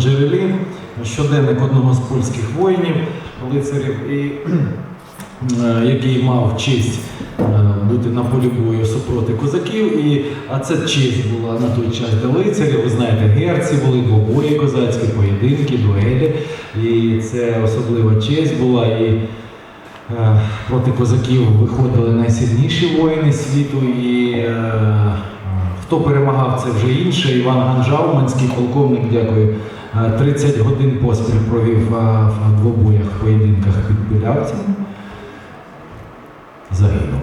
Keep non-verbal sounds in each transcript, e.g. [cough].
джерелі щоденник одного з польських воїнів, лицарів, і, [clears throat] е, який мав честь е, бути на полі бою супроти козаків. І, а це честь була на той час для лицарів. Ви знаєте, герці були двобої козацькі, поєдинки, дуелі. І це особлива честь була. І Е, проти козаків виходили найсильніші воїни світу, і е, хто перемагав, це вже інше. Іван Ганжа, уманський полковник, дякую. Е, 30 годин поспіль провів е, в двобоях поєдинках під Білявцем. Загинув,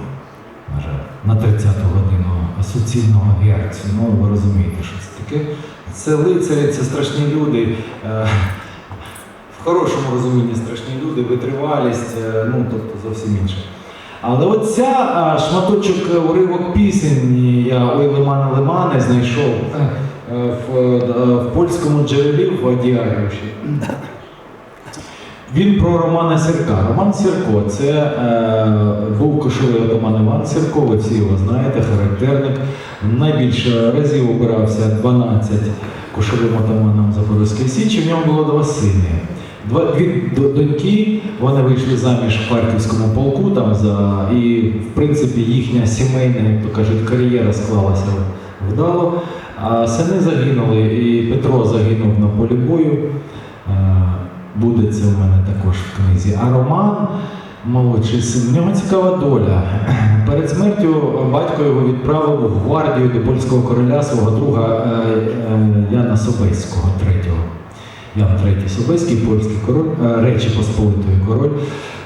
на жаль, на 30-ту годину суцільного герцю. Ну, ви розумієте, що це таке. Це лицарі, це страшні люди. Е, в хорошому розумінні страшні люди, витривалість, е, ну тобто зовсім інше. Але оця шматочок е, уривок пісень я ой лимане лимане знайшов е, в, е, в польському джерелі в Діаріуші. Він про Романа Сірка. Роман Сірко це е, був кошовий отаман Іван Сірко, ви всі його знаєте, характерник. Найбільше разів обирався 12 кошовим отаманом Запорізької Січі, в ньому було два сини. Два, дві доньки, вони вийшли заміж в Харківському полку там за і в принципі їхня сімейна, як то кажуть, кар'єра склалася вдало. А сини загинули, і Петро загинув на полі бою. Е, Буде це в мене також в книзі. А Роман, молодший син, в нього цікава доля. [clears throat] Перед смертю батько його відправив в гвардію до польського короля свого друга е, е, Яна Собеського третього. Ян III Собеський, польський король, Речі Посполитої король.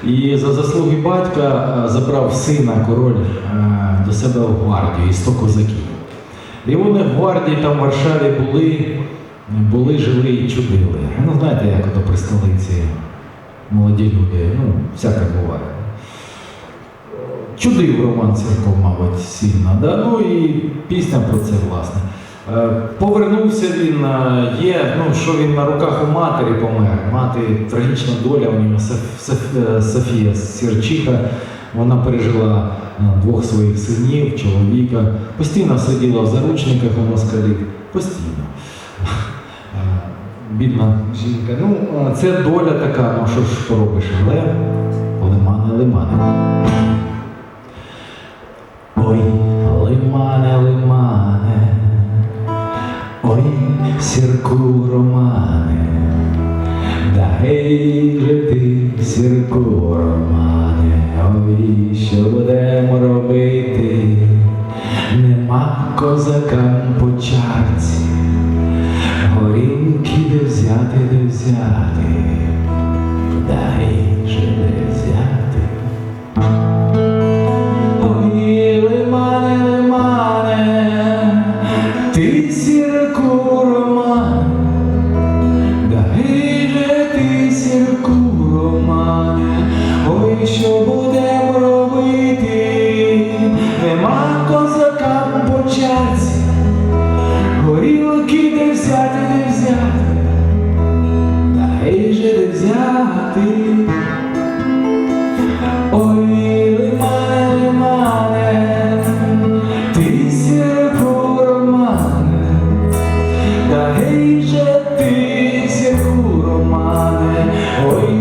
І за заслуги батька забрав сина король до себе в гвардію і 100 козаків. І вони в гвардії там в Варшаві були, були, жили і чудили. Ну, знаєте, як ото при столиці молоді люди, ну, всяке буває. Чудив Роман Сірко, мабуть, сильно. Да? Ну і пісня про це, власне. Е, Повернувся він, е, є, ну, що він на руках у матері помер. Мати трагічна доля у нього е, Софія Сірчиха. Вона пережила е, двох своїх синів, чоловіка. Постійно сиділа в заручниках у москалів. Постійно. Е, Бідна жінка. Ну, е, це доля така, ну що ж поробиш, але лимани. Ой, лимане, лимане, ой, сірку романе, да гей же ти, сірку романе, Ой, що будемо робити, нема козакам по чарці, горілки де взяти, де взяти, дай же де взяти.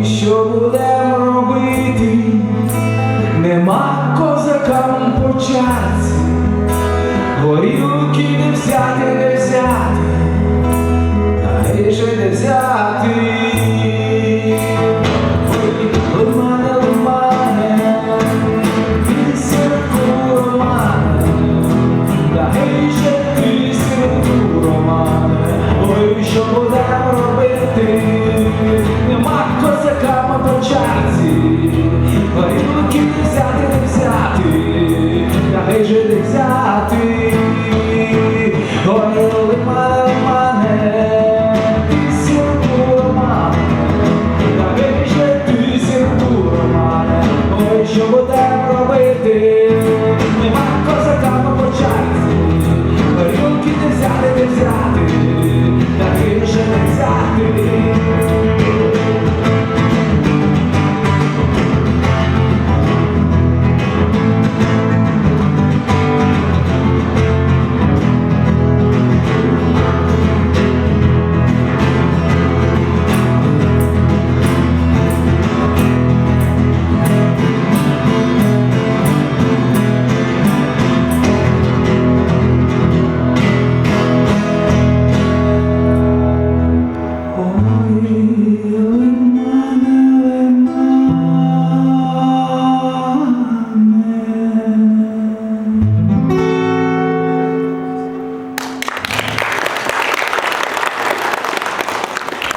Show me